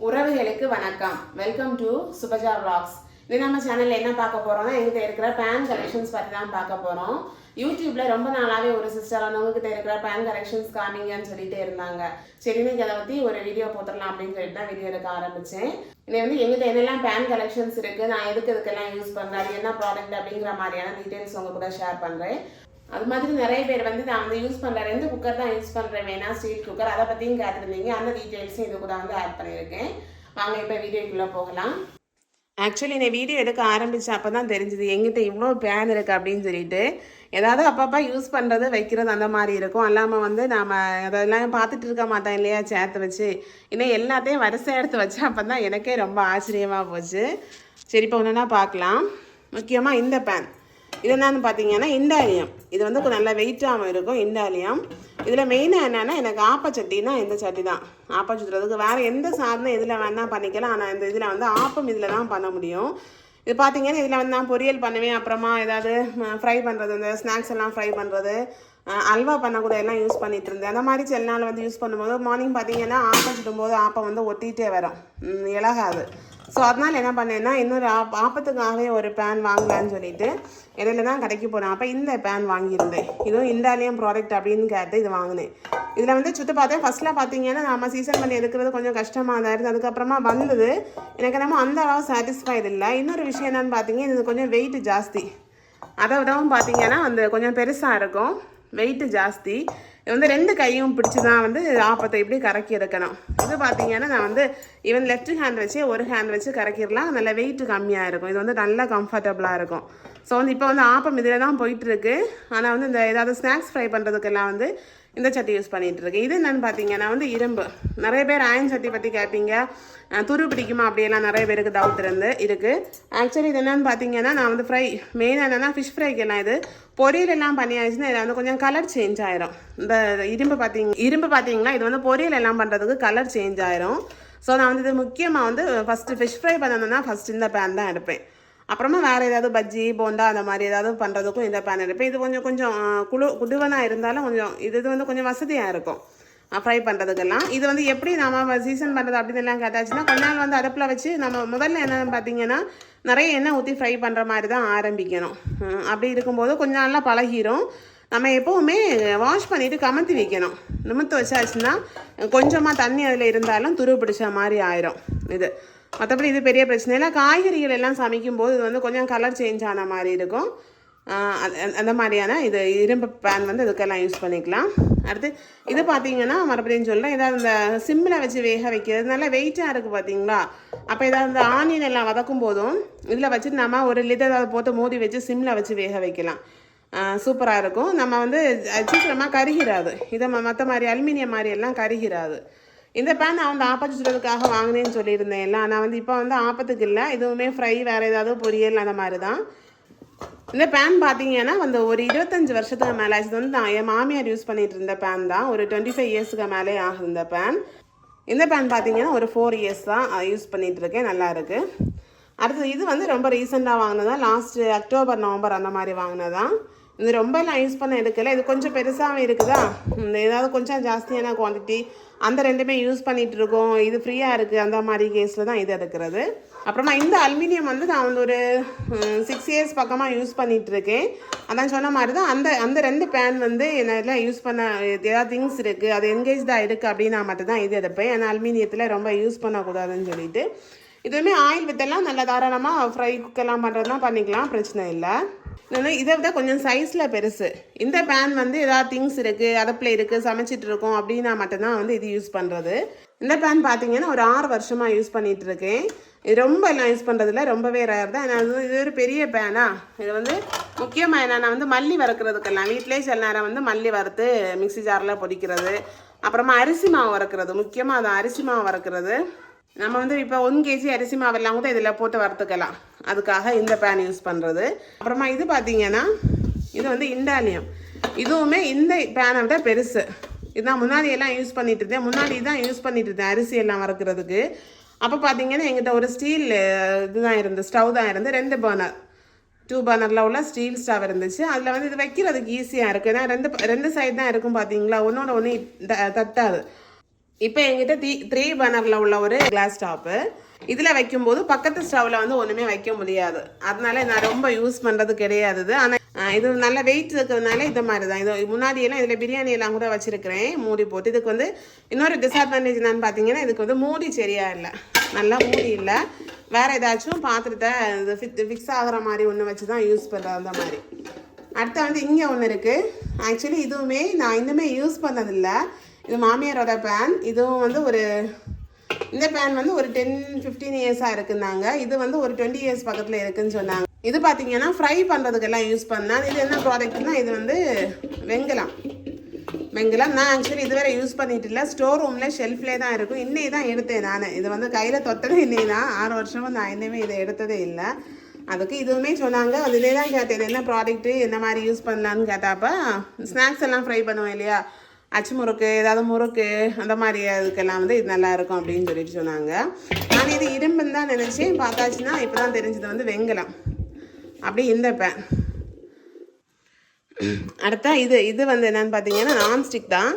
உறவுகளுக்கு வணக்கம். Welcome to Subaja vlogs. இது நம்ம சேனல்ல என்ன பார்க்க போகிறோம்னா எங்கிட்ட இருக்கிற பேன் கலெக்ஷன்ஸ் பற்றி தான் பார்க்க போகிறோம் யூடியூப்ல ரொம்ப நாளாவே ஒரு சிஸ்டர் உங்ககிட்ட இருக்கிற பேன் கலெக்ஷன்ஸ் காமிங்கன்னு சொல்லிட்டே இருந்தாங்க. சரி இன்னைக்கு அதை பத்தி ஒரு வீடியோ போட்டுடலாம் அப்படின்னு சொல்லிட்டு தான் வீடியோ எடுக்க ஆரம்பித்தேன் இன்னைக்கு வந்து எங்கிட்ட என்னெல்லாம் பேன் கலெக்ஷன்ஸ் இருக்கு நான் எதுக்கு எதுக்கெல்லாம் யூஸ் பண்ணுறேன் அது என்ன ப்ராடக்ட் அப்படிங்கிற மாதிரியான டீட்டெயில்ஸ் உங்க கூட ஷேர் பண்ணுறேன் அது மாதிரி நிறைய பேர் வந்து நான் வந்து யூஸ் பண்ணுற ரெண்டு குக்கர் தான் யூஸ் பண்ணுறேன் வேணா ஸ்டீல் குக்கர் அதை பற்றியும் கேட்டிருந்தீங்க. அந்த டீட்டெயில்ஸும் இது கூட வந்து ஆட் பண்ணியிருக்கேன். வாங்க இப்போ வீடியோக்குள்ளே போகலாம். ஆக்சுவலி நான் வீடியோ எடுக்க ஆரம்பித்த அப்போ தான் தெரிஞ்சுது. எங்கிட்ட இவ்வளோ பேன் இருக்குது அப்படின்னு சொல்லிட்டு. ஏதாவது அப்பப்போ யூஸ் பண்ணுறது வைக்கிறது அந்த மாதிரி இருக்கும். அல்லாமல் வந்து நாம் அதெல்லாம் பார்த்துட்டு இருக்க மாட்டோம் இல்லையா? சேர்த்து வச்சு. இன்னும் எல்லாத்தையும் வரிசை எடுத்து வச்சு அப்போ தான் எனக்கே ரொம்ப ஆச்சரியமாக போச்சு. சரி இப்போ ஒன்றுனா பார்க்கலாம். முக்கியமாக இந்த பேன் இது என்னன்னு பார்த்தீங்கன்னா இண்டாலியம் இது வந்து கொஞ்சம் நல்லா வெயிட்டாகவும் இருக்கும் இண்டாலியம் இதில் மெயினாக என்னென்னா எனக்கு ஆப்பச்சட்டின்னா இந்த சட்டி தான். ஆப்பம் சுற்றுறதுக்கு வேறு எந்த சாதனம் இதில் வேணால் பண்ணிக்கலாம். ஆனால் இந்த இதில் வந்து ஆப்பம் இதில் தான் பண்ண முடியும். இது பார்த்தீங்கன்னா இதில் வந்து நான் பொரியல் பண்ணுவேன். அப்புறமா ஏதாவது ஃப்ரை பண்ணுறது இந்த ஸ்நாக்ஸ் எல்லாம் ஃப்ரை பண்ணுறது அல்வா பண்ணக்கூட எல்லாம் யூஸ் பண்ணிட்டு இருந்தேன். அந்த மாதிரி சில நாள் வந்து யூஸ் பண்ணும்போது மார்னிங் பார்த்தீங்கன்னா ஆப்பம் சுடும்போது ஆப்பம் வந்து ஒட்டிகிட்டே வரும். இலகாது. ஸோ அதனால் என்ன பண்ணேன்னா இன்னொரு ஆப் ஆப்பத்துக்காகவே ஒரு பேன் வாங்கலான்னு சொல்லிட்டு இடையில தான் கடைக்கு போனேன். அப்போ இந்த பேன் வாங்கியிருந்தேன். இதுவும் இண்டாலியம் ப்ராடக்ட் அப்படின்னு கேட்டு இது வாங்கினேன். இதில் வந்து சுற்றி பார்த்தேன். ஃபஸ்ட்டில் பார்த்தீங்கன்னா நம்ம சீசன் பண்ணி எடுக்கிறது கொஞ்சம் கஷ்டமாக தான் இருந்தது. அதுக்கப்புறமா வந்தது. எனக்கு நம்ம அந்த அளவு சாட்டிஸ்ஃபைடு இல்லை. இன்னொரு விஷயம் என்னென்னு பார்த்தீங்கன்னா இது கொஞ்சம் வெயிட் ஜாஸ்தி. அதை விடவும் பார்த்தீங்கன்னா அந்த கொஞ்சம் பெருசாக இருக்கும். வெயிட்டு ஜாஸ்தி. இது வந்து ரெண்டு கையும் பிடிச்சி தான் வந்து ஆப்பத்தை இப்படி கறக்கி எடுக்கணும் இது பார்த்தீங்கன்னா நான் வந்து ஈவன் லெஃப்ட் ஹேண்ட் வச்சு ஒரு ஹேண்ட் வச்சு கறக்கிடலாம். நல்ல வெயிட் கம்மியாக இருக்கும். இது வந்து நல்லா கம்ஃபர்டபுளாக இருக்கும். ஸோ வந்து இப்போ வந்து ஆப்பம் இதில் தான் போயிட்டுருக்கு ஆனால் வந்து இந்த ஏதாவது ஸ்நாக்ஸ் ஃப்ரை பண்ணுறதுக்கெல்லாம் வந்து இந்த சட்டி யூஸ் பண்ணிகிட்ருக்கேன் இது என்னன்னு பார்த்தீங்கன்னா வந்து இரும்பு. நிறைய பேர் அயன் சட்டி பற்றி கேட்பீங்க துரு பிடிக்குமா அப்படியெல்லாம் நிறைய பேருக்கு டவுட் இருந்து இருக்குது ஆக்சுவலி இது என்னென்னு பார்த்தீங்கன்னா நான் வந்து ஃப்ரை மெயினாக என்னென்னா ஃபிஷ் ஃப்ரைக்கெல்லாம் இது. பொரியல் எல்லாம் பண்ணியாச்சுன்னா இதில் வந்து கொஞ்சம் கலர் சேஞ்ச் ஆயிரும். இந்த இரும்பு பார்த்தீங்க இரும்பு பார்த்தீங்கன்னா இது வந்து பொரியல் எல்லாம் பண்ணுறதுக்கு கலர் சேஞ்ச் ஆயிரும். ஸோ நான் வந்து இது முக்கியமாக வந்து ஃபஸ்ட்டு ஃபிஷ் ஃப்ரை பண்ணணும்னா ஃபஸ்ட் இந்த பேன் தான் எடுப்பேன். அப்புறமா வேறு ஏதாவது பஜ்ஜி போண்டா அந்த மாதிரி ஏதாவது பண்ணுறதுக்கும் இந்த பேன் எடுப்பேன் இது கொஞ்சம் கொஞ்சம் குழு குடுவனாக இருந்தாலும் கொஞ்சம் இது இது வந்து கொஞ்சம் வசதியாக இருக்கும். ஃப்ரை பண்ணுறதுக்கெல்லாம் இது வந்து எப்படி நம்ம சீசன் பண்ணுறது அப்படின்னு எல்லாம் கேட்டாச்சுன்னா கொஞ்ச நாள் வந்து அடுப்பில் வச்சு நம்ம முதல்ல என்னென்னு பார்த்தீங்கன்னா நிறைய எண்ணெய் ஊற்றி ஃப்ரை பண்ணுற மாதிரி தான் ஆரம்பிக்கணும். அப்படி இருக்கும்போது கொஞ்ச நாளில் பழகிரும். நம்ம எப்போவுமே வாஷ் பண்ணிவிட்டு கமத்தி வைக்கணும். நிமித்து வச்சாச்சுன்னா கொஞ்சமாக தண்ணி அதில் இருந்தாலும் துரு பிடிச்ச மாதிரி ஆயிரும். இது. மற்றபடி இது பெரிய பிரச்சனை இல்லை. காய்கறிகள் எல்லாம் சமைக்கும்போது இது வந்து கொஞ்சம் கலர் சேஞ்ச் ஆன மாதிரி இருக்கும். அந்த- மாதிரியான இது இரும்பு பேன் வந்து இதுக்கெல்லாம் யூஸ் பண்ணிக்கலாம். அடுத்து இது பார்த்தீங்கன்னா மறுபடியும் சொல்கிறேன் ஏதாவது இந்த சிம்மில் வச்சு வேக வைக்கிறது. நல்லா வெயிட்டாக இருக்குது பார்த்தீங்களா அப்போ ஏதாவது இந்த ஆனியன் எல்லாம் வதக்கும் போதும் இதில் வச்சுட்டு நம்ம ஒரு லிட்டர் ஏதாவது போட்டு மோதி வச்சு சிம்மில் வச்சு வேக வைக்கலாம். சூப்பராக இருக்கும். நம்ம வந்து சீக்கிரமாக கருகிறாது இதை மற்ற மாதிரி அலுமினியம் மாதிரி எல்லாம் கருகிறாது இந்த பேன் நான் வந்து ஆப்பத்து சுடுறதுக்காக வாங்கினேன்னு சொல்லியிருந்தேன் எல்லாம் நான் வந்து இப்போ வந்து ஆப்பத்துக்கு இல்லை. இதுவுமே ஃப்ரை வேறு ஏதாவது பொரியல் அந்த மாதிரி தான் இந்த பேன் பார்த்தீங்கன்னா வந்து ஒரு இருபத்தஞ்சி வருஷத்துக்கு மேலே இது வந்து நான் என் மாமியார் யூஸ் பண்ணிட்டு இருந்த பேன் தான். ஒரு டுவெண்ட்டி ஃபைவ் இயர்ஸுக்கு மேலே ஆகுது இந்த பேன் இந்த பேன் பார்த்தீங்கன்னா ஒரு ஃபோர் இயர்ஸ் தான் யூஸ் பண்ணிட்டு இருக்கேன். நல்லா இருக்கு. அடுத்தது இது வந்து ரொம்ப ரீசெண்டாக வாங்கினதான் லாஸ்ட் அக்டோபர் நவம்பர் அந்த மாதிரி வாங்கினதான் இது ரொம்ப யூஸ் பண்ண எடுக்கல. இது கொஞ்சம் பெருசாகவும் இருக்குதா? இந்த ஏதாவது கொஞ்சம் ஜாஸ்தியான குவான்டிட்டி அந்த ரெண்டுமே யூஸ் பண்ணிகிட்டு இருக்கோம் இது ஃப்ரீயாக இருக்குது அந்த மாதிரி கேஸில் தான் இது எடுக்கிறது. அப்புறமா இந்த அலுமினியம் வந்து நான் வந்து ஒரு சிக்ஸ் இயர்ஸ் பக்கமாக யூஸ் பண்ணிகிட்ருக்கேன் இருக்கேன் அதான் சொன்ன மாதிரி தான் அந்த அந்த ரெண்டு பேன் வந்து என்னால் யூஸ் பண்ண ஏதாவது திங்ஸ் இருக்குது அது என்கேஜ்டாக இருக்குது அப்படின்னா மட்டும்தான் இது எடுப்பேன். ஏன்னா அலுமினியத்தில் ரொம்ப யூஸ் பண்ணக்கூடாதுன்னு சொல்லிட்டு. இதுவுமே ஆயில் வித்தெல்லாம் நல்லா தாராளமாக ஃப்ரை குக்கெல்லாம் பண்ணுறதுலாம் பண்ணிக்கலாம். பிரச்சனை இல்லை. இன்னொன்று இதை விட கொஞ்சம் சைஸில் பெருசு. இந்த பேன் வந்து ஏதாவது திங்ஸ் இருக்குது அடுப்பில் இருக்குது சமைச்சிட்டு இருக்கோம் அப்படின்னா மட்டும்தான் வந்து இது யூஸ் பண்ணுறது இந்த பேன் பார்த்தீங்கன்னா ஒரு ஆறு வருஷமாக யூஸ் பண்ணிகிட்டு இருக்கேன். இது ரொம்ப எல்லாம் யூஸ் பண்ணுறதுல ரொம்பவே ரேர் தான். ஏன்னா இது- ஒரு பெரிய பேனா இது வந்து முக்கியமாக என்னென்னா வந்து மல்லி வறுக்கிறதுக்கெல்லாம் வீட்டிலே சில நேரம் வந்து மல்லி வறுத்து மிக்ஸி ஜாரில் பொடிக்கிறது அப்புறமா அரிசி மாவு வறுக்கிறது. முக்கியமாக அது அரிசி மாவு வறுக்கிறது. நம்ம வந்து இப்போ ஒன் கேஜி அரிசி மாவெல்லாம் கூட இதில் போட்டு வறுத்துக்கலாம். அதுக்காக இந்த பேன் யூஸ் பண்ணுறது அப்புறமா இது பார்த்தீங்கன்னா இது வந்து இண்டாலியம். இதுவுமே இந்த பேனை விட பெருசு. இதுதான் முன்னாடி எல்லாம் யூஸ் பண்ணிட்டு இருந்தேன். முன்னாடி தான் யூஸ் பண்ணிட்டு இருந்தேன் அரிசி எல்லாம் வறுக்கிறதுக்கு. அப்போ பார்த்தீங்கன்னா எங்கிட்ட ஒரு ஸ்டீல் இதுதான் இருந்து ஸ்டவ் தான் இருந்து ரெண்டு பர்னர் டூ பர்னரில் உள்ள ஸ்டீல் ஸ்டவ் இருந்துச்சு. அதில் வந்து இது வைக்கிறதுக்கு ஈஸியாக இருக்குது ஏன்னா ரெண்டு ரெண்டு சைடு தான் இருக்கும் பார்த்தீங்களா ஒன்றோட ஒன்று தட்டாது. இப்போ எங்கிட்ட த்ரீ த்ரீ பர்னரில் உள்ள ஒரு கிளாஸ் டாப்பு இதில் வைக்கும்போது பக்கத்து ஸ்டவ்வில் வந்து ஒன்றுமே வைக்க முடியாது. அதனால நான் ரொம்ப யூஸ் பண்ணுறது கிடையாது ஆனால் இது நல்ல வெயிட் இருக்கிறதுனால இது மாதிரி தான் இது முன்னாடி எல்லாம் இதில் பிரியாணி எல்லாம் கூட வச்சுருக்கிறேன். மூடி போட்டு. இதுக்கு வந்து இன்னொரு டிஸ்அட்வான்டேஜ் என்னன்னு பார்த்தீங்கன்னா இதுக்கு வந்து மூடி சரியாக இல்லை. நல்லா மூடி இல்லை. வேறு ஏதாச்சும் பாத்திரத்தை இது ஃபிட் ஃபிக்ஸ் ஆகிற மாதிரி ஒன்று வச்சு தான் யூஸ் பண்ணுறது அந்த மாதிரி. அடுத்து வந்து இங்கே ஒன்று இருக்குது ஆக்சுவலி இதுவுமே நான் இன்னுமே யூஸ் பண்ணதில்லை. இது மாமியாரோட பேன் இதுவும் வந்து ஒரு இந்த பேன் வந்து ஒரு டென் ஃபிஃப்டீன் இயர்ஸாக இருக்குன்னாங்க. இது வந்து ஒரு டுவெண்ட்டி இயர்ஸ் பக்கத்தில் இருக்குன்னு சொன்னாங்க. இது பார்த்தீங்கன்னா ஃப்ரை பண்ணுறதுக்கெல்லாம் யூஸ் பண்ணேன் இது என்ன ப்ராடக்ட்னா இது வந்து வெங்கலம். வெங்கலம் நான் ஆக்சுவலி இதுவரை யூஸ் பண்ணிட்டு இல்லை. ஸ்டோர் ரூமில் ஷெல்ஃப்லேயே தான் இருக்கும். இன்னைக்கு தான் எடுத்தேன் நான். இது வந்து கையில் தொத்தது இன்னைக்கு தான். ஆறு வருஷமும் நான் இன்னுமே இதை எடுத்ததே இல்லை. அதுக்கு இதுவுமே சொன்னாங்க. அதிலே தான் கேட்டேன் என்ன ப்ராடக்ட்டு என்ன மாதிரி யூஸ் பண்ணலான்னு கேட்டாப்ப ஸ்நாக்ஸ் எல்லாம் ஃப்ரை பண்ணுவேன் இல்லையா? அச்சு முறுக்கு ஏதாவது முறுக்கு அந்த மாதிரி அதுக்கெல்லாம் வந்து இது நல்லா இருக்கும் அப்படின்னு சொல்லிட்டு சொன்னாங்க. நான் இது இரும்புன்னு தான் நினச்சேன். பார்த்தாச்சுன்னா இப்போ தான் தெரிஞ்சது வந்து வெங்கலம். அப்படி இந்த பேன் அடுத்தா இது இது வந்து என்னன்னு பார்த்தீங்கன்னா நான்ஸ்டிக் தான்.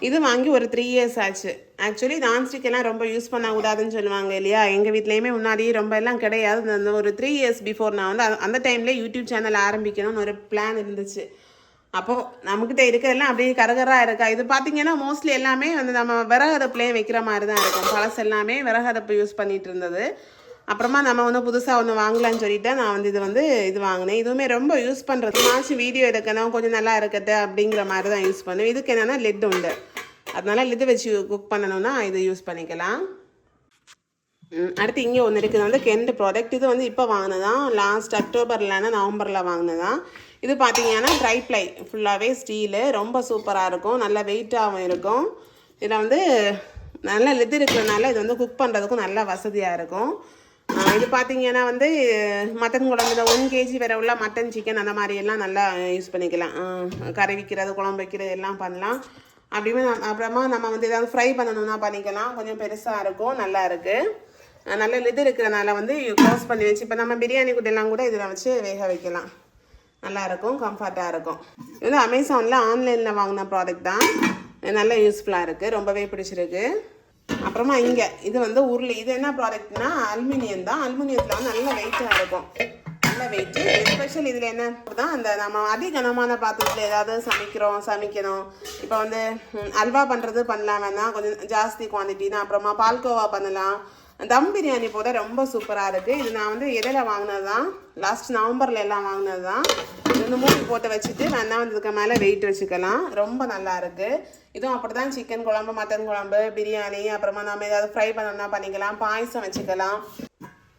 இது வாங்கி ஒரு த்ரீ இயர்ஸ் ஆச்சு. ஆக்சுவலி நான்ஸ்டிக் எல்லாம் ரொம்ப யூஸ் பண்ணக்கூடாதுன்னு சொல்லுவாங்க இல்லையா? எங்கள் வீட்லேயுமே முன்னாடியே ரொம்ப எல்லாம் கிடையாது. அந்த ஒரு த்ரீ இயர்ஸ் பிஃபோர் நான் வந்து அந்த- டைம்லேயே யூடியூப் சேனல் ஆரம்பிக்கணும்னு ஒரு பிளான் இருந்துச்சு. அப்போது நம்மக்கிட்ட இருக்கிறதெல்லாம் அப்படியே கரகராக இருக்கா? இது பார்த்தீங்கன்னா மோஸ்ட்லி எல்லாமே வந்து நம்ம விறகு அடுப்புலேயே வைக்கிற மாதிரி தான் இருக்கும். பழசு எல்லாமே விறகு அடுப்பு யூஸ் பண்ணிகிட்டு இருந்தது. அப்புறமா நம்ம வந்து புதுசாக ஒன்று வாங்கலாம்னு சொல்லிட்டு நான் வந்து இது வந்து இது வாங்கினேன். இதுவுமே ரொம்ப யூஸ் பண்ணுறது மாச்சு வீடியோ எடுக்கணும் கொஞ்சம் நல்லா இருக்கட்டு அப்படிங்கிற மாதிரி தான் யூஸ் பண்ணுவேன். இதுக்கு என்னென்னா லெட் உண்டு. அதனால லெட் வச்சு குக் பண்ணணும்னா இது யூஸ் பண்ணிக்கலாம். அடுத்து இங்கே ஒன்று இருக்குது. வந்து கெண்டு ப்ராடக்ட் இது வந்து இப்போ வாங்கினதான். லாஸ்ட் அக்டோபர் இல்லைன்னா நவம்பரில் வாங்கினதான். இது பார்த்தீங்கன்னா ட்ரை ப்ளை ஃபுல்லாகவே ஸ்டீலு ரொம்ப சூப்பராக இருக்கும். நல்ல வெயிட்டாகவும் இருக்கும். இதில் வந்து நல்ல லெது இருக்கிறதுனால இது வந்து குக் பண்ணுறதுக்கும் நல்ல வசதியாக இருக்கும். இது பார்த்தீங்கன்னா வந்து மட்டன் குழம்பு இந்த ஒன் கேஜி வரை உள்ள மட்டன் சிக்கன் அந்த மாதிரியெல்லாம் நல்லா யூஸ் பண்ணிக்கலாம். கறி வைக்கிறது குழம்பு வைக்கிறது எல்லாம் பண்ணலாம். அப்படியுமே நம் அப்புறமா நம்ம வந்து ஏதாவது ஃப்ரை பண்ணணும்னா பண்ணிக்கலாம். கொஞ்சம் பெருசாக இருக்கும் நல்லா இருக்குது நல்ல இது இருக்கிறனால வந்து க்ளோஸ் பண்ணி வச்சு இப்போ நம்ம பிரியாணி குட்டெல்லாம் கூட இதில் வச்சு வேக வைக்கலாம். நல்லாயிருக்கும் கம்ஃபர்ட்டாக இருக்கும். இது வந்து அமேசானில் ஆன்லைனில் வாங்கின ப்ராடக்ட் தான். நல்லா நல்ல யூஸ்ஃபுல்லாக இருக்குது ரொம்பவே பிடிச்சிருக்கு. அப்புறமா இங்கே இது வந்து உருளி இது என்ன ப்ராடக்ட்னா அலுமினியம் தான். அலுமினியத்தில் வந்து நல்ல வெயிட்டாக இருக்கும். நல்ல வெயிட்டு எஸ்பெஷல் இதில் என்ன தான் அந்த நம்ம அதிகனமான பாத்திரத்தில் ஏதாவது சமைக்கிறோம் சமைக்கணும். இப்போ வந்து அல்வா பண்ணுறது பண்ணலாம் வேணாம். கொஞ்சம் ஜாஸ்தி குவான்டிட்டி தான். அப்புறமா பால்கோவா பண்ணலாம். தம் பிரியாணி போட ரொம்ப சூப்பராக இருக்குது இது நான் வந்து இடையில வாங்கினது தான் லாஸ்ட் நவம்பரில் எல்லாம் வாங்கினது தான் இது வந்து மூடி போட்டு வச்சுட்டு வேணா வந்து இதுக்கு மேலே வெயிட் வச்சுக்கலாம். ரொம்ப நல்லா இருக்குது இதுவும் அப்படி தான் சிக்கன் குழம்பு மட்டன் குழம்பு பிரியாணி அப்புறமா நம்ம ஏதாவது ஃப்ரை பண்ணோம்னா பண்ணிக்கலாம். பாயசம் வச்சுக்கலாம்.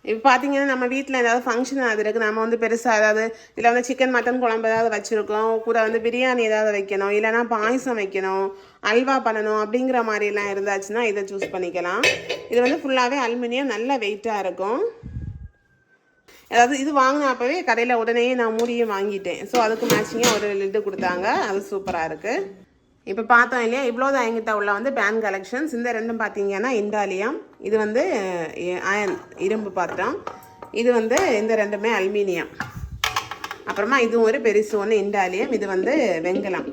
இப்போ பார்த்தீங்கன்னா நம்ம வீட்டில் ஏதாவது ஃபங்க்ஷன் அது இருக்குது நம்ம வந்து பெருசாக ஏதாவது இதில் வந்து சிக்கன் மட்டன் குழம்பு ஏதாவது வச்சுருக்கோம் கூட வந்து பிரியாணி ஏதாவது வைக்கணும் இல்லைன்னா பாயசம் வைக்கணும் அல்வா பண்ணணும் அப்படிங்கிற மாதிரிலாம் இருந்தாச்சுன்னா இதை சூஸ் பண்ணிக்கலாம். இது வந்து ஃபுல்லாகவே அலுமினியம் நல்ல வெயிட்டாக இருக்கும். அதாவது இது வாங்கினப்பவே கடையில் உடனே நான் மூடியும் வாங்கிட்டேன். ஸோ அதுக்கு மேட்சிங்காக ஒரு லிட்டு கொடுத்தாங்க. அது சூப்பராக இருக்குது இப்போ பார்த்தோம் இல்லையா? இவ்வளோ தான் எங்கிட்ட உள்ள வந்து பேன் கலெக்ஷன்ஸ் இந்த ரெண்டும் பார்த்தீங்கன்னா இண்டாலியம் இது வந்து அயன் இரும்பு பாத்திரம். இது வந்து இந்த ரெண்டுமே அலுமினியம். அப்புறமா இதுவும் ஒரு பெருசு ஒன்று இண்டாலியம். இது வந்து வெங்கலம்.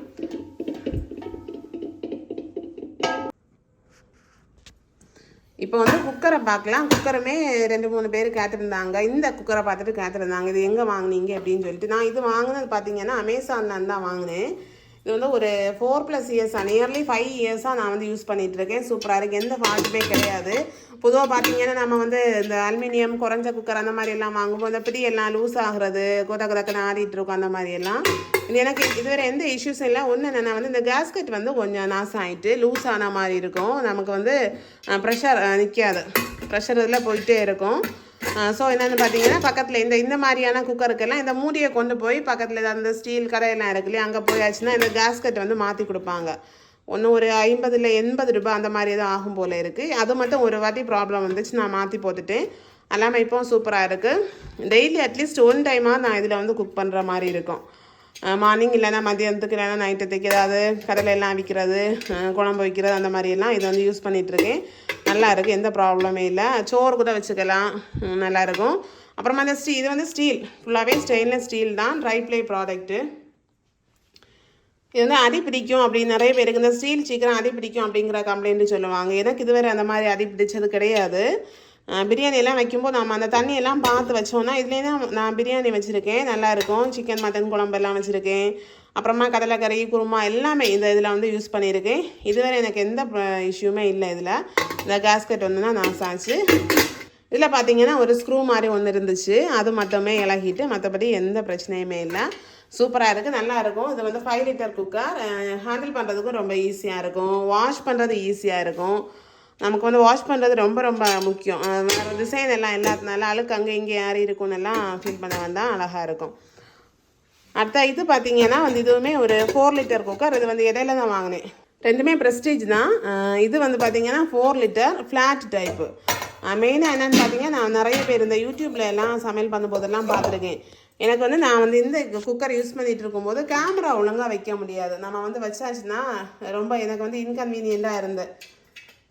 இப்போ வந்து குக்கரை பார்க்கலாம். குக்கருமே ரெண்டு மூணு பேர் கேட்டிருந்தாங்க. இந்த குக்கரை பார்த்துட்டு கேட்டிருந்தாங்க. இது எங்கே வாங்குனீங்க? அப்படின்னு சொல்லிட்டு. நான் இது வாங்கினது பார்த்தீங்கன்னா அமேசான்ல தான் வாங்கினேன். இது வந்து ஒரு ஃபோர் ப்ளஸ் இயர்ஸாக நியர்லி ஃபைவ் இயர்ஸாக நான் வந்து யூஸ் பண்ணிகிட்ருக்கேன் இருக்கேன் சூப்பராக இருக்குது எந்த ஃபால்ட்டுமே கிடையாது. பொதுவாக பார்த்தீங்கன்னா நம்ம வந்து இந்த அலுமினியம் குறைஞ்ச குக்கர் அந்த மாதிரி எல்லாம் வாங்கும்போது அந்த பிடி எல்லாம் லூஸ் ஆகிறது கொத கொதக்கன்னு ஆடிட்டு இருக்கும் அந்த மாதிரி எல்லாம். இது எனக்கு இதுவரை எந்த இஷ்யூஸும் இல்லை. ஒன்று என்னென்னா வந்து இந்த கேஸ்கெட் வந்து கொஞ்சம் நாசம் ஆயிட்டு லூஸ் ஆன மாதிரி இருக்கும். நமக்கு வந்து ப்ரெஷர் நிற்காது ப்ரெஷர் இதில் போயிட்டே இருக்கும். ஸோ என்னென்னு பார்த்தீங்கன்னா பக்கத்தில் இந்த இந்த மாதிரியான குக்கருக்கெல்லாம் இந்த மூடியை கொண்டு போய் பக்கத்தில் அந்த ஸ்டீல் கடையெல்லாம் இருக்கு இல்லையா அங்கே போயாச்சுன்னா இந்த கேஸ்கட் வந்து மாற்றி கொடுப்பாங்க. ஒன்று ஒரு ஐம்பதுல எண்பது ரூபாய் அந்த மாதிரி தான் ஆகும் போல் இருக்குது அது மட்டும் ஒரு வாட்டி ப்ராப்ளம் வந்துச்சு நான் மாற்றி போட்டுட்டேன். எல்லாமே இப்போ சூப்பராக இருக்குது டெய்லி அட்லீஸ்ட் ஒன் டைமாக நான் இதில் வந்து குக் பண்ணுற மாதிரி இருக்கும். மார்னிங் இல்லைன்னா மதியானத்துக்கு இல்லைன்னா நைட்டத்துக்கு ஏதாவது கடலை எல்லாம் விற்கிறது குழம்பு வைக்கிறது அந்த மாதிரியெல்லாம் இதை வந்து யூஸ் பண்ணிகிட்ருக்கேன் நல்லா இருக்குது எந்த ப்ராப்ளமே இல்லை. சோறு கூட வச்சுக்கலாம். நல்லாயிருக்கும். நல்லா இருக்கும் அப்புறமா இந்த ஸ்டீ இது வந்து ஸ்டீல். ஃபுல்லாகவே ஸ்டெயின்லெஸ் ஸ்டீல் தான் ட்ரை ப்ளே ப்ராடக்ட்டு. இது வந்து அடி பிடிக்கும் அப்படின்னு நிறைய பேருக்கு. இந்த ஸ்டீல் சீக்கிரம் அடி பிடிக்கும் அப்படிங்கிற கம்ப்ளைண்ட் சொல்லுவாங்க. எனக்கு இதுவரை அந்த மாதிரி அடி பிடிச்சது கிடையாது. பிரியாணியெல்லாம் வைக்கும்போது நம்ம அந்த தண்ணியெல்லாம் பார்த்து வச்சோம்னா இதுலேயே தான் நான் பிரியாணி வச்சுருக்கேன். நல்லாயிருக்கும். சிக்கன் மட்டன் குழம்பெல்லாம் வச்சுருக்கேன். அப்புறமா கடலைக்கறி குருமா எல்லாமே இந்த இதில் வந்து யூஸ் பண்ணியிருக்கேன் இதுவரை எனக்கு எந்த இஷ்யூமே இல்லை இதில். இந்த கேஸ்கட் வந்து நான் சாச்சு இதில் பார்த்தீங்கன்னா ஒரு ஸ்க்ரூ மாதிரி ஒன்று இருந்துச்சு. அது மட்டுமே இலகிட்டு மற்றபடி எந்த பிரச்சனையுமே இல்லை. சூப்பராக இருக்குது நல்லாயிருக்கும் இது வந்து ஃபைவ் லிட்டர் குக்கர் ஹேண்டில் பண்ணுறதுக்கும் ரொம்ப ஈஸியாக இருக்கும். வாஷ் பண்ணுறது ஈஸியாக இருக்கும். நமக்கு வந்து வாஷ் பண்ணுறது ரொம்ப ரொம்ப முக்கியம். வேறு டிசைன் எல்லாம் இல்லாதனால அழுக்கு அங்கே இங்கே யாரும் இருக்கும்னு எல்லாம் ஃபீல் பண்ண வந்தால் அழகாக இருக்கும். அடுத்த இது பார்த்தீங்கன்னா வந்து இதுவுமே ஒரு ஃபோர் லிட்டர் குக்கர் இது வந்து இடையில தான் வாங்கினேன். ரெண்டுமே ப்ரெஸ்டீஜ் தான். இது வந்து பார்த்தீங்கன்னா ஃபோர் லிட்டர் ஃப்ளாட் டைப்பு மெயினாக என்னென்னு பார்த்தீங்கன்னா நான் நிறைய பேர் இந்த யூடியூப்பில் எல்லாம் சமையல் பண்ணும்போதெல்லாம் பார்த்துருக்கேன். எனக்கு வந்து நான் வந்து இந்த குக்கர் யூஸ் பண்ணிகிட்டு இருக்கும்போது கேமரா ஒழுங்காக வைக்க முடியாது. நம்ம வந்து வச்சாச்சுன்னா ரொம்ப எனக்கு வந்து இன்கன்வீனியண்ட்டாக இருந்தது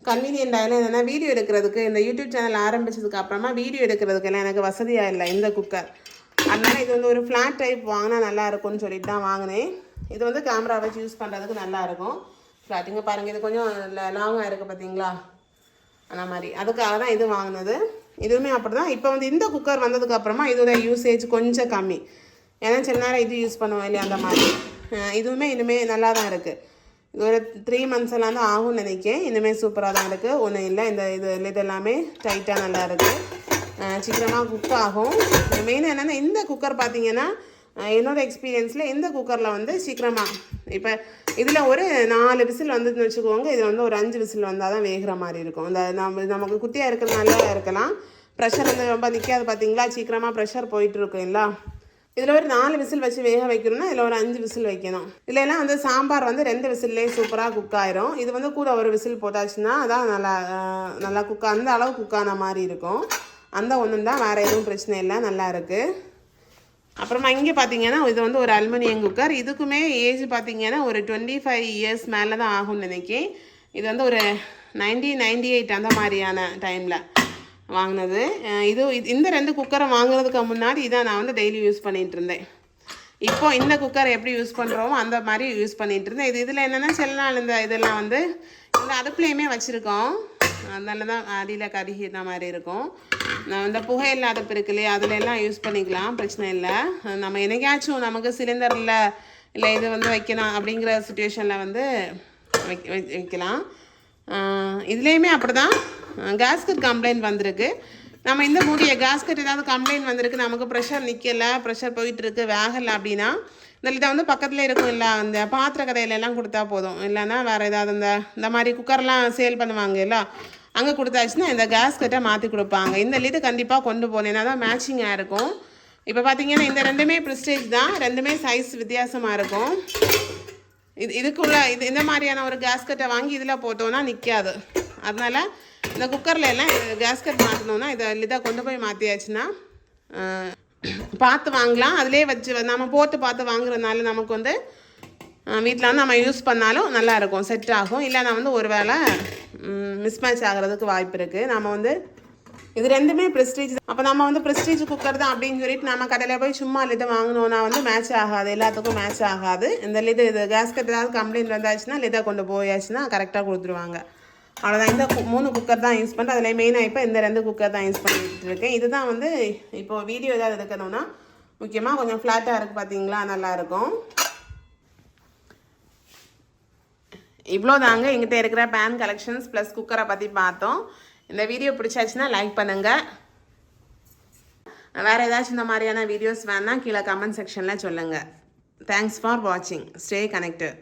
கன்வீனியன்ட் ஆகல என்னென்னா வீடியோ எடுக்கிறதுக்கு இந்த யூடியூப் சேனல் ஆரம்பித்ததுக்கு அப்புறமா வீடியோ எடுக்கிறதுக்கெல்லாம் எனக்கு வசதியாக இல்லை இந்த குக்கர் அதனால இது வந்து ஒரு ஃப்ளாட் டைப் வாங்கினா நல்லா இருக்கும்னு சொல்லிட்டு தான் வாங்கினேன். இது வந்து கேமரா வச்சு யூஸ் பண்ணுறதுக்கு நல்லா இருக்கும். ஃப்ளாட்டிங்க பாருங்கள் இது கொஞ்சம் லாங்காக இருக்குது பார்த்தீங்களா அந்த மாதிரி. அதுக்காக தான் இது வாங்கினது. இதுவுமே அப்படி தான் இப்போ வந்து இந்த குக்கர் வந்ததுக்கப்புறமா இதோட யூசேஜ் கொஞ்சம் கம்மி. ஏன்னா சில நேரம் இது யூஸ் பண்ணுவோம் இல்லையா அந்த மாதிரி. இதுவுமே இனிமேல் நல்லா தான் இருக்குது இது ஒரு த்ரீ மந்த்ஸ் எல்லாம் தான் ஆகும்னு நினைக்கிறேன். இனிமேல் சூப்பராக தான் இருக்குது ஒன்றும் இல்லை இந்த இது இல்லை எல்லாமே டைட்டாக நல்லா இருக்குது சீக்கிரமாக குக் ஆகும். மெயினாக என்னென்னா இந்த குக்கர் பார்த்தீங்கன்னா என்னோடய என்னோட எக்ஸ்பீரியன்ஸில் இந்த குக்கரில் வந்து சீக்கிரமாக இப்போ இதில் ஒரு நாலு விசில் வந்துன்னு வச்சுக்கோங்க இதில் வந்து ஒரு அஞ்சு விசில் வந்தால் தான் வேகிற மாதிரி இருக்கும். இந்த நம்ம நமக்கு குட்டியாக இருக்கிறதுனால இருக்கலாம். ப்ரெஷர் வந்து ரொம்ப நிற்காது பார்த்தீங்களா சீக்கிரமாக ப்ரெஷர் போயிட்டு இருக்குங்களா இதில் ஒரு நாலு விசில் வச்சு வேக வைக்கணும்னா இதில் ஒரு அஞ்சு விசில் வைக்கணும். இதுல வந்து சாம்பார் வந்து ரெண்டு விசில்லேயே சூப்பராக குக் ஆயிரும். இது வந்து கூட ஒரு விசில் போட்டாச்சுன்னா அதான் நல்லா நல்லா குக் அந்த அளவு குக் ஆன மாதிரி இருக்கும். அந்த ஒன்று தான் வேறு எதுவும் பிரச்சனை இல்லை நல்லா இருக்குது அப்புறமா இங்கே பார்த்தீங்கன்னா இது வந்து ஒரு அலுமினியம் குக்கர். இதுக்குமே ஏஜ் பார்த்தீங்கன்னா ஒரு டுவெண்ட்டி ஃபைவ் இயர்ஸ் மேலே தான் ஆகும்னு நினைக்கிறேன். இது வந்து ஒரு நைன்டி நைன்டி எயிட் அந்த மாதிரியான டைமில் வாங்கினது. இது இந்த ரெண்டு குக்கரை வாங்குறதுக்கு முன்னாடி இதை நான் வந்து டெய்லி யூஸ் பண்ணிகிட்டு இருந்தேன். இப்போ இந்த குக்கர் எப்படி யூஸ் பண்ணுறோமோ அந்த மாதிரி யூஸ் பண்ணிகிட்டு இருந்தேன். இது இதில் என்னென்னா சில நாள் இந்த இதெல்லாம் வந்து இந்த அடுப்புலையுமே வச்சுருக்கோம். அதனால தான் அடியில் கருகிற மாதிரி இருக்கும். இந்த புகை இல்லாத அடுப்பு இல்லையா? அதில் எல்லாம் யூஸ் பண்ணிக்கலாம் பிரச்சனை இல்லை. நம்ம என்னைக்காச்சும் நமக்கு சிலிண்டரில் இல்லை இது வந்து வைக்கணும் அப்படிங்கிற சுச்சுவேஷனில் வந்து வை- வைக்கலாம். இதுலேயுமே அப்படி தான் கேஸ்கட் கம்ப்ளைண்ட் வந்திருக்கு. நம்ம இந்த மூடிய கேஸ்கட் ஏதாவது கம்ப்ளைண்ட் வந்திருக்கு நமக்கு ப்ரெஷர் நிற்கலை ப்ரெஷர் போயிட்டுருக்கு வேகலை அப்படின்னா இந்த இதை வந்து பக்கத்தில் இருக்கும் இல்லை அந்த பாத்திர கடையிலெல்லாம் கொடுத்தா போதும். இல்லைன்னா வேறு ஏதாவது இந்த இந்த மாதிரி குக்கர்லாம் சேல் பண்ணுவாங்க இல்லை அங்கே கொடுத்தாச்சுன்னா இந்த கேஸ்கட்டை மாற்றி கொடுப்பாங்க. இந்த லீடு கண்டிப்பாக கொண்டு போனேன்னா தான் மேட்சிங்காக இருக்கும். இப்போ பார்த்தீங்கன்னா இந்த ரெண்டுமே ப்ரிஸ்டேஜ் தான். ரெண்டுமே சைஸ் வித்தியாசமாக இருக்கும். இது இதுக்குள்ள இது இந்த மாதிரியான ஒரு கேஸ்கட்டை வாங்கி இதில் போட்டோன்னா நிற்காது அதனால இந்த குக்கரில் எல்லாம் கேஸ்கட் மாற்றணும்னா இதை இதாக கொண்டு போய் மாற்றியாச்சுன்னா பார்த்து வாங்கலாம். அதிலே வச்சு நம்ம போட்டு பார்த்து வாங்குறதுனால நமக்கு வந்து வீட்டில் வந்து நம்ம யூஸ் பண்ணாலும் நல்லாயிருக்கும் செட் ஆகும். இல்லைனா வந்து ஒரு வேளை மிஸ்மேட்ச் ஆகிறதுக்கு வாய்ப்பு இருக்குது நம்ம வந்து இது ரெண்டுமே ப்ரெஸ்டீஜ் அப்போ நம்ம வந்து ப்ரெஸ்டீஜ் குக்கர் தான் அப்படின்னு சொல்லிட்டு நம்ம கடையில் போய் சும்மா லிட்டு வாங்கினோன்னா வந்து மேட்ச் ஆகாது. எல்லாத்துக்கும் மேட்ச் ஆகாது. இந்த லிட்டு இது கேஸ்கட் ஏதாவது கம்ப்ளைண்ட் வந்தாச்சுன்னா லிட்டை கொண்டு போயாச்சுன்னா கரெக்டாக கொடுத்துருவாங்க. அவ்வளோதான் இந்த கு- மூணு குக்கர் தான் யூஸ் பண்ணுறேன் அதில் மெயினாக இப்போ இந்த ரெண்டு குக்கர் தான் யூஸ் பண்ணிகிட்டு இருக்கேன். இதுதான் வந்து இப்போது வீடியோ ஏதாவது எடுக்கணும்னா முக்கியமாக கொஞ்சம் ஃப்ளாட்டாக இருக்குது பார்த்தீங்களா நல்லாயிருக்கும் இவ்வளோ தாங்க எங்கிட்ட இருக்கிற பேன் கலெக்ஷன்ஸ் ப்ளஸ் குக்கரை பற்றி பார்த்தோம். இந்த வீடியோ பிடிச்சாச்சுன்னா லைக் பண்ணுங்கள் வேறு ஏதாச்சும் இந்த மாதிரியான வீடியோஸ் வேணால் கீழே கமெண்ட் செக்ஷனில் சொல்லுங்கள் தேங்க்ஸ் ஃபார் வாட்சிங் ஸ்டே கனெக்டட்